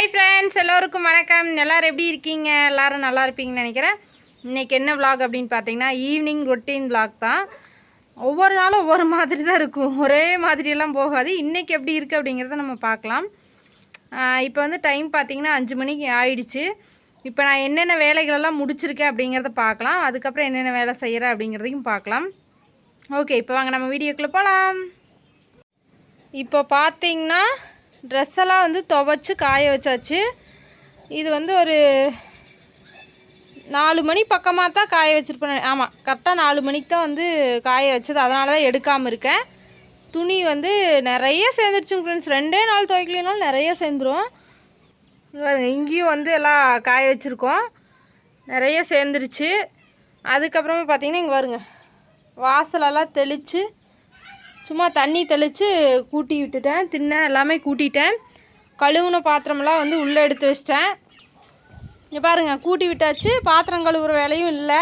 Hi friends எல்லோருக்கும் வணக்கம். எல்லோரும் எப்படி இருக்கீங்க? எல்லோரும் நல்லா இருப்பீங்கன்னு நினைக்கிறேன். இன்றைக்கி என்ன vlog அப்படின்னு பார்த்தீங்கன்னா ஈவினிங் ரொட்டீன் vlog தான். ஒவ்வொரு நாளும் ஒவ்வொரு மாதிரி தான் இருக்கும். ஒரே மாதிரியெல்லாம் போகாது. இன்றைக்கி எப்படி இருக்குது அப்படிங்கிறத நம்ம பார்க்கலாம். இப்போ வந்து டைம் பார்த்தீங்கன்னா அஞ்சு மணிக்கு ஆயிடுச்சு. இப்போ நான் என்னென்ன வேலைகளெல்லாம் முடிச்சிருக்கேன் அப்படிங்கிறத பார்க்கலாம். அதுக்கப்புறம் என்னென்ன வேலை செய்கிறேன் அப்படிங்கிறதையும் பார்க்கலாம். ஓகே இப்போ வாங்க நம்ம வீடியோக்குள்ளே போகலாம் இப்போ பார்த்தீங்கன்னா ட்ரெஸ் எல்லாம் வந்து துவைச்சி காய வச்சாச்சு. இது வந்து ஒரு நாலு மணி பக்கமாக தான் காய வச்சுருப்பேன். ஆமாம் கரெக்டாக நாலு மணிக்கு தான் வந்து காய வச்சது. அதனால தான் எடுக்காமல் இருக்கேன். துணி வந்து நிறைய சேர்ந்துருச்சுங்க ஃப்ரெண்ட்ஸ் ரெண்டே நாள் துவைக்கலைனாலும் நிறைய சேர்ந்துரும். பாருங்க இங்கேயும் வந்து எல்லாம் காய வச்சுருக்கோம். நிறைய சேர்ந்துருச்சு. அதுக்கப்புறமா பார்த்திங்கன்னா இங்கே பாருங்க வாசலெல்லாம் தெளித்து சும்மா தண்ணி தெளித்து கூட்டி விட்டுட்டேன். தின்ன எல்லாமே கூட்டிட்டேன். கழுவுன பாத்திரமெல்லாம் வந்து உள்ளே எடுத்து வச்சிட்டேன். இங்கே பாருங்க கூட்டி விட்டாச்சு. பாத்திரம் கழுவுற வேலையும் இல்லை.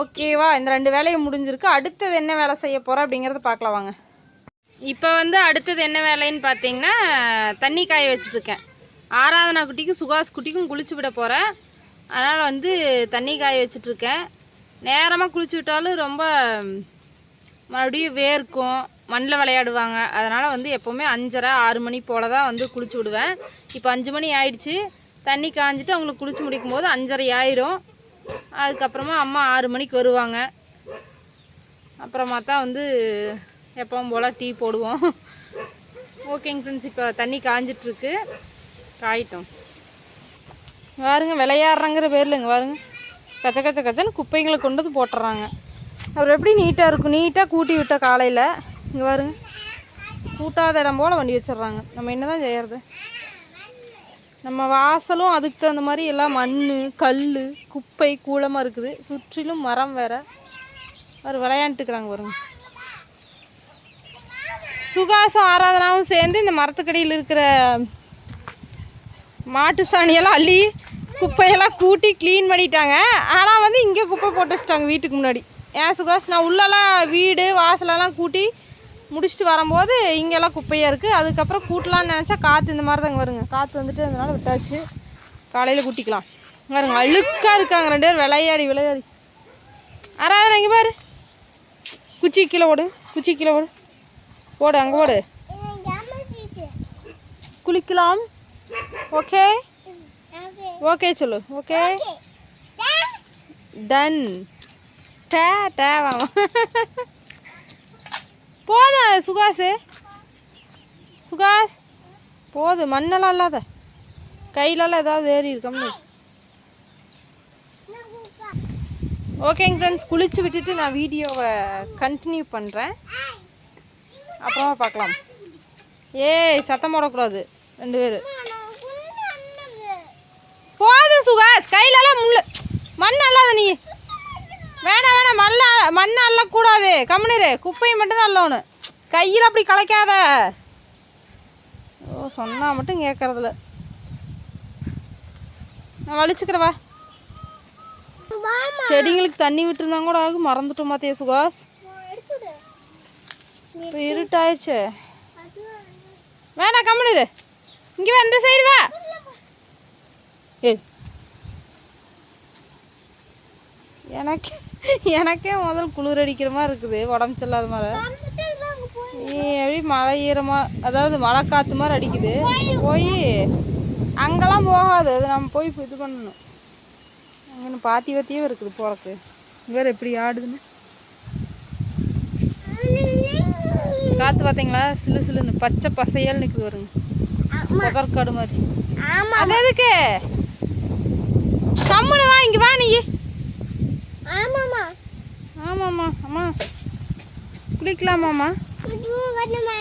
ஓகேவா இந்த ரெண்டு வேலையும் முடிஞ்சிருக்கு. அடுத்தது என்ன வேலை செய்ய போகிறோம் அப்படிங்கிறத பார்க்கலாம் வாங்க. இப்போ வந்து அடுத்தது என்ன வேலைன்னு பார்த்தீங்கன்னா தண்ணி காய வச்சிட்ருக்கேன் ஆராதனா குட்டிக்கும் சுகாஸ் குட்டிக்கும் குளிச்சு விட போகிறேன் அதனால் வந்து தண்ணி காய வச்சிட்ருக்கேன் நேரமாக குளிச்சு விட்டாலும் ரொம்ப மறுபடியும் வேர்க்கும் மண்ணில் விளையாடுவாங்க. அதனால் வந்து எப்போவுமே அஞ்சரை ஆறு மணி போல் தான் வந்து குளிச்சு விடுவேன். இப்போ அஞ்சு மணி ஆயிடுச்சு. தண்ணி காஞ்சிட்டு அவங்களுக்கு குளிச்சு முடிக்கும் போது அஞ்சரை ஆயிரும். அதுக்கப்புறமா அம்மா ஆறு மணிக்கு வருவாங்க. அப்புறமா தான் வந்து எப்பவும் போல் டீ போடுவோம். ஓகேங்க ஃப்ரெண்ட்ஸ் இப்போ தண்ணி காஞ்சிட்ருக்கு. காயிட்டோம். பாருங்க விளையாடுறங்கிற பேரில் இங்கே பாருங்க. கச்ச கச்ச கச்சன்னு குப்பைங்களை கொண்டு வந்து போட்டுறாங்க. அப்புறம் எப்படி நீட்டாக இருக்கும்? நீட்டாக கூட்டி விட்ட காலையில். இங்கே பாருங்க. கூட்டாத இடம் போல் வண்டி வச்சிடுறாங்க. நம்ம என்ன தான் செய்யறது? நம்ம வாசலும் அதுக்கு தகுந்த மாதிரி எல்லாம் மண் கல் குப்பை கூலமாக இருக்குது. சுற்றிலும் மரம் வேற. அவர் விளையாண்டுக்கிறாங்க வருங்க சுகாசம் ஆராதனாவும் சேர்ந்து இந்த மரத்துக்கடியில் இருக்கிற மாட்டு சாணியெல்லாம் அள்ளி குப்பையெல்லாம் கூட்டி க்ளீன் பண்ணிட்டாங்க. ஆனால் வந்து இங்கே குப்பை போட்டு வச்சிட்டாங்க வீட்டுக்கு முன்னாடி. ஏன் சுகாஷ் நான் உள்ளெல்லாம் வீடு வாசலெல்லாம் கூட்டி முடிச்சுட்டு வரும்போது இங்கெல்லாம் குப்பையாக இருக்குது அதுக்கப்புறம் கூட்டலாம்னு நினச்சா காற்று இந்த மாதிரி தாங்க வருங்க. காற்று வந்துட்டு அதனால விட்டாச்சு. காலையில் கூட்டிக்கலாம். பாருங்க அழுக்காக இருக்காங்க ரெண்டு பேரும். விளையாடி விளையாடி. ஆராதனை இங்கே பாரு. குச்சி கீழே ஓடு குச்சி கீழே ஓடு ஓடு அங்கே ஓடு குளிக்கலாம். ஓகே? ஓகே சொல்லு. ஓகே? டன் டே டே வாமா. போதும் சுகாஷ் சுகாஷ் போதும் மண்ணெல்லாம் இல்லாத. கையிலலாம் ஏதாவது ஏறி இருக்கம்னு ஓகேங்க ஃப்ரெண்ட்ஸ் குளிச்சு விட்டுட்டு நான் வீடியோவை கண்டினியூ பண்ணுறேன் அப்புறமா பார்க்கலாம். ஏய் சத்தம் போடக்கூடாது ரெண்டு பேர். போதும் சுகாஷ் கையிலலாம் முள்ள. மண் அல்லாத நீ. வேணாம் வேணாம் மல்ல மண் அள்ளக்கூடாது. கம்முனிரு குப்பையை மட்டும் தான் அள்ளணும். கையில் அப்படி கலைக்காத. ஓ சொன்னால் மட்டும் கேட்கறதில்ல நான் வலிச்சுக்கிறவா செடிங்களுக்கு தண்ணி விட்டுருந்தா கூட ஆகும் மறந்துட்டோம் மாத்தியா சுகாஷ்? இப்போ இருட்டாயிடுச்சு. வேணாம் கம்முனிரு இங்கே வா இந்த சைடு வா. எனக்கு எனக்கே முதல் குளிர் அடிக்கிற மாதிரி இருக்குது உடம்பு சரியில்லாத மாதிரி. எப்படி மழை ஈரமா அதாவது மழை காற்று மாதிரி அடிக்குது. போய் அங்கெல்லாம் போகாது. அது நம்ம போய் இது பண்ணணும். அங்கே பாத்தி பாத்தியே இருக்குது போறக்கு வேறு எப்படி ஆடுதுன்னு? காற்று பார்த்தீங்களா சிலு சிலுன்னு பச்சை பசையால் நிற்குது வருங்க புதற்காடு மாதிரி. அது எதுக்கு? கம்முனு வா இங்கே வா நீ. ஆமாம்மா அம்மா. குளிக்கலாமாம்மா வரணுமா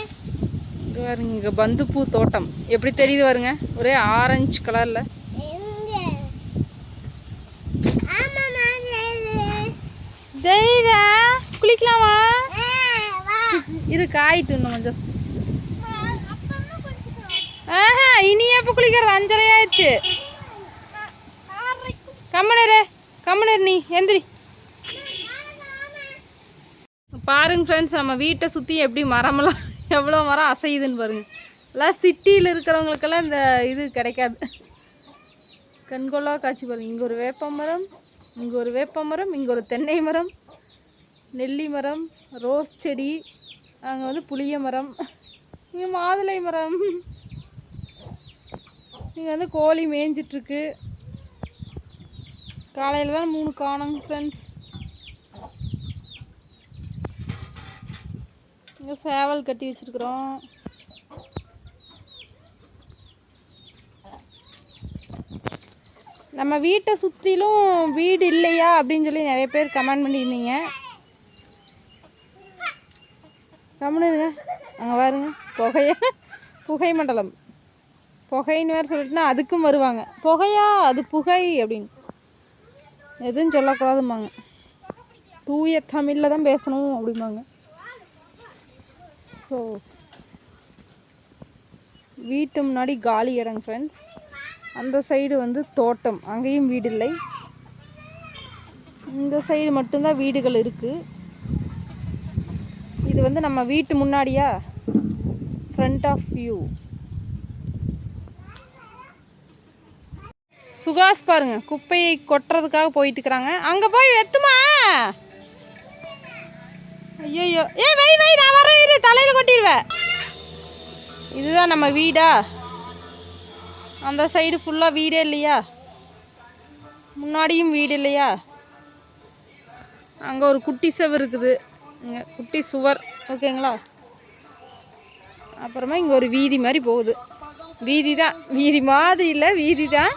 இங்கே பாருங்க இங்கே பந்துப்பூ தோட்டம். எப்படி தெரியுது பாருங்க? ஒரே ஆரஞ்சு கலரில் தெரியுதா குளிக்கலாமா? வா இரு காயிட்டு இன்னும் கொஞ்சம். ஆஹா இனி எப்போ குளிக்கிறது? அஞ்சரை ஆயிடுச்சு. கம்மனரு கம்மனர் நீ எந்திரி. பாருங்க ஃப்ரெண்ட்ஸ் நம்ம வீட்டை சுற்றி எப்படி மரமெல்லாம் எவ்வளோ மரம் அசையுதுன்னு பாருங்க. எல்லாம் சிட்டியில் இருக்கிறவங்களுக்கெல்லாம் இந்த இது கிடைக்காது. கண்கொள்ளா காட்சி பாருங்கள் இங்கே ஒரு வேப்ப மரம் இங்கே ஒரு வேப்ப மரம் இங்கே ஒரு தென்னை மரம் நெல்லி மரம் ரோஸ் செடி அங்கே வந்து புளிய மரம் இங்கே மாதுளை மரம். இங்கே வந்து கோழி மேய்ஞ்சிட்ருக்கு காலையில் தான் மூணு காணும் ஃப்ரெண்ட்ஸ் இங்கே சேவல் கட்டி வச்சிருக்கிறோம். நம்ம வீட்டை சுற்றிலும் வீடு இல்லையா அப்படின்னு சொல்லி நிறைய பேர் கமெண்ட் பண்ணியிருந்தீங்க. கம்முன்னு இருங்க. அங்கே பாருங்க. புகைய புகை மண்டலம். புகைன்னு வேறு சொல்லிட்டுனா அதுக்கும் வருவாங்க. புகையா? அது புகை அப்படின்னு. எதுவும் சொல்லக்கூடாதும்பாங்க. தூய தமிழில் தான் பேசணும் அப்படிம்பாங்க. ஸோ வீட்டு முன்னாடி காலி இடம் ஃப்ரெண்ட்ஸ் அந்த சைடு வந்து தோட்டம். அங்கேயும் வீடு இல்லை. இந்த சைடு மட்டும்தான் வீடுகள் இருக்குது இது வந்து நம்ம வீட்டு முன்னாடியா? ஃப்ரண்ட் ஆஃப் வியூ சுகாஸ் பாருங்க குப்பையை கொட்டுறதுக்காக போயிட்டு இருக்கிறாங்க. அங்கே போய் எத்துமா? ஐயோ ஏ வை வை நான் வரேன். இரு தலையில் கொட்டிடுவேன் இதுதான் நம்ம வீடா? அந்த சைடு ஃபுல்லாக வீடே இல்லையா? முன்னாடியும் வீடு இல்லையா? அங்கே ஒரு குட்டி சுவர் இருக்குது. இங்கே குட்டி சுவர் ஓகேங்களா? அப்புறமா இங்கே ஒரு வீதி மாதிரி போகுது. வீதி தான் வீதி மாதிரி இல்லை வீதி தான்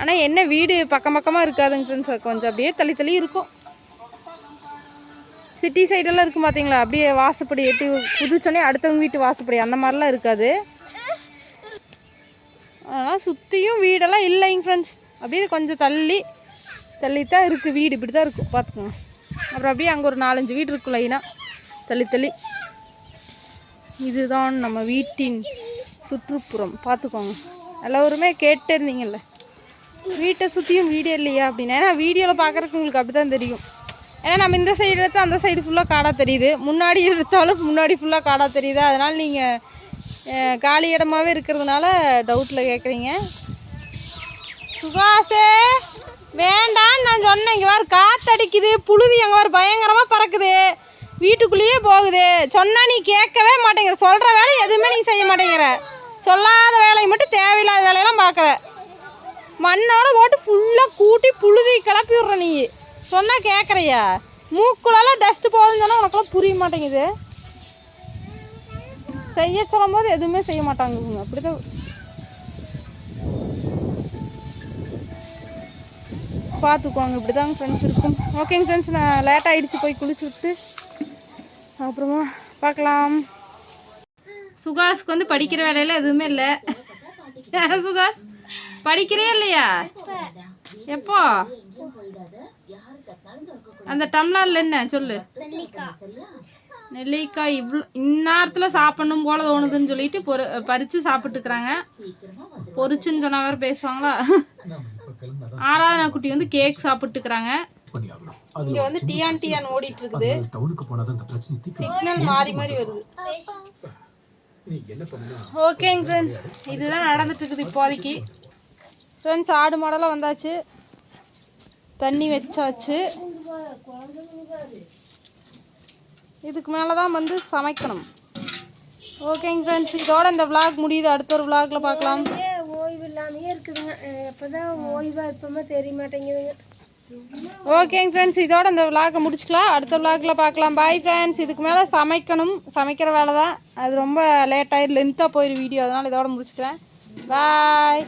ஆனால் என்ன வீடு பக்கம் பக்கமாக இருக்காதுங்க ஃப்ரெண்ட்ஸ் கொஞ்சம் அப்படியே தள்ளி தள்ளி இருக்கும். சிட்டி சைடெல்லாம் இருக்கும் பார்த்தீங்களா அப்படியே வாசப்படி எட்டி புதுச்சோன்னே அடுத்தவங்க வீட்டு வாசப்படி. அந்த மாதிரிலாம் இருக்காது. அதனால் சுற்றியும் வீடெல்லாம் இல்லைங்க ஃப்ரெண்ட்ஸ் அப்படியே கொஞ்சம் தள்ளி தள்ளி தான் இருக்குது வீடு. இப்படி தான் இருக்கும் பார்த்துக்கோங்க. அப்புறம் அப்படியே அங்கே ஒரு நாலஞ்சு வீடு இருக்கும் லைனாக தள்ளி தள்ளி. இதுதான் நம்ம வீட்டின் சுற்றுப்புறம். பார்த்துக்கோங்க. எல்லோருமே கேட்டு இருந்தீங்கல்ல வீட்டை சுற்றியும் வீடே இல்லையா அப்படின்னு. ஏன்னா வீடியோவில் பார்க்குறக்கு உங்களுக்கு அப்படி தான் தெரியும். ஏன்னா நம்ம இந்த சைடு எடுத்து அந்த சைடு ஃபுல்லாக காடாக தெரியுது. முன்னாடி எடுத்தாலும் முன்னாடி ஃபுல்லாக காடாக தெரியுது. அதனால் நீங்கள் காலி இடமாவே இருக்கிறதுனால டவுட்டில் கேட்குறீங்க சுகாசே வேண்டான்னு நான் சொன்னேன். இங்கே வேறு காத்தடிக்குது. புழுதி அங்கே வேறு பயங்கரமாக பறக்குது. வீட்டுக்குள்ளேயே போகுது. சொன்னால் நீ கேட்கவே மாட்டேங்கிற. சொல்கிற வேலை எதுவுமே நீ செய்ய மாட்டேங்கிற. சொல்லாத வேலையை மட்டும் தேவையில்லாத வேலையெல்லாம் பார்க்குற. மண்ணோட போட்டு ஃபுல்லாக கூட்டி புழுதி கிளப்பி விட்ற நீ. சொன்னால் கேட்குறியா மூக்குலலாம் டஸ்ட்டு போகுதுன்னு சொன்னால் உனக்கெல்லாம் புரிய மாட்டேங்குது. செய்ய சொல்லும் போது எதுவுமே செய்ய மாட்டாங்க அப்படிதான். பார்த்துக்குவாங்க இப்படி தாங்க ஃப்ரெண்ட்ஸ் இருக்கும் ஓகேங்க ஃப்ரெண்ட்ஸ் நான் லேட் ஆகிடுச்சு போய் குளிச்சு விட்டு. அப்புறமா பார்க்கலாம் சுகாஸ்க்கு வந்து படிக்கிற வேலையில் எதுவுமே இல்லை. சுகாஸ்? படிக்கிறே இல்லையா? எப்போ? அந்த டம்ளர்ல என்ன? சொல்லு. நெல்லிக்காய் இவ்வளோ இந்நேரத்தில் சாப்பிடணும் போல தோணுதுன்னு சொல்லிட்டு பொறு பறித்து சாப்பிட்டுக்கிறாங்க. பொரிச்சுன்னு சொன்ன வேறு பேசுவாங்களா? ஆராதனா குட்டி வந்து கேக் சாப்பிட்டுக்கிறாங்க. இங்கே வந்து டியான் டியான் ஓடிட்டு இருக்குது சிக்னல் மாறி மாறி வருது. ஓகேங்க ஃப்ரெண்ட்ஸ் இதுதான் நடந்துட்டு இருக்குது இப்போதைக்கு. ஃப்ரெண்ட்ஸ் ஆடு மாடெல்லாம் வந்தாச்சு. தண்ணி வச்சாச்சு. இதுக்கு மேலே தான் வந்து சமைக்கணும். ஓகேங்க ஃப்ரெண்ட்ஸ் இதோட இந்த vlog முடியுது. அடுத்த ஒரு vlogல பார்க்கலாம். ஓய்வு இல்லாமையே இருக்குதுங்க. எப்போதான் ஓய்வாக இருப்போமே தெரிய மாட்டேங்குதுங்க. ஓகேங்க ஃப்ரெண்ட்ஸ் இதோட இந்த vlog-அ முடிச்சுக்கலாம். அடுத்த vlogல பார்க்கலாம். பாய் ஃப்ரெண்ட்ஸ் இதுக்கு மேலே சமைக்கணும். சமைக்கிற வேலை தான் அது ரொம்ப லேட்டாகி லென்த்தாக போயிடும் வீடியோ அதனால் இதோட முடிச்சுக்கிறேன். பாய்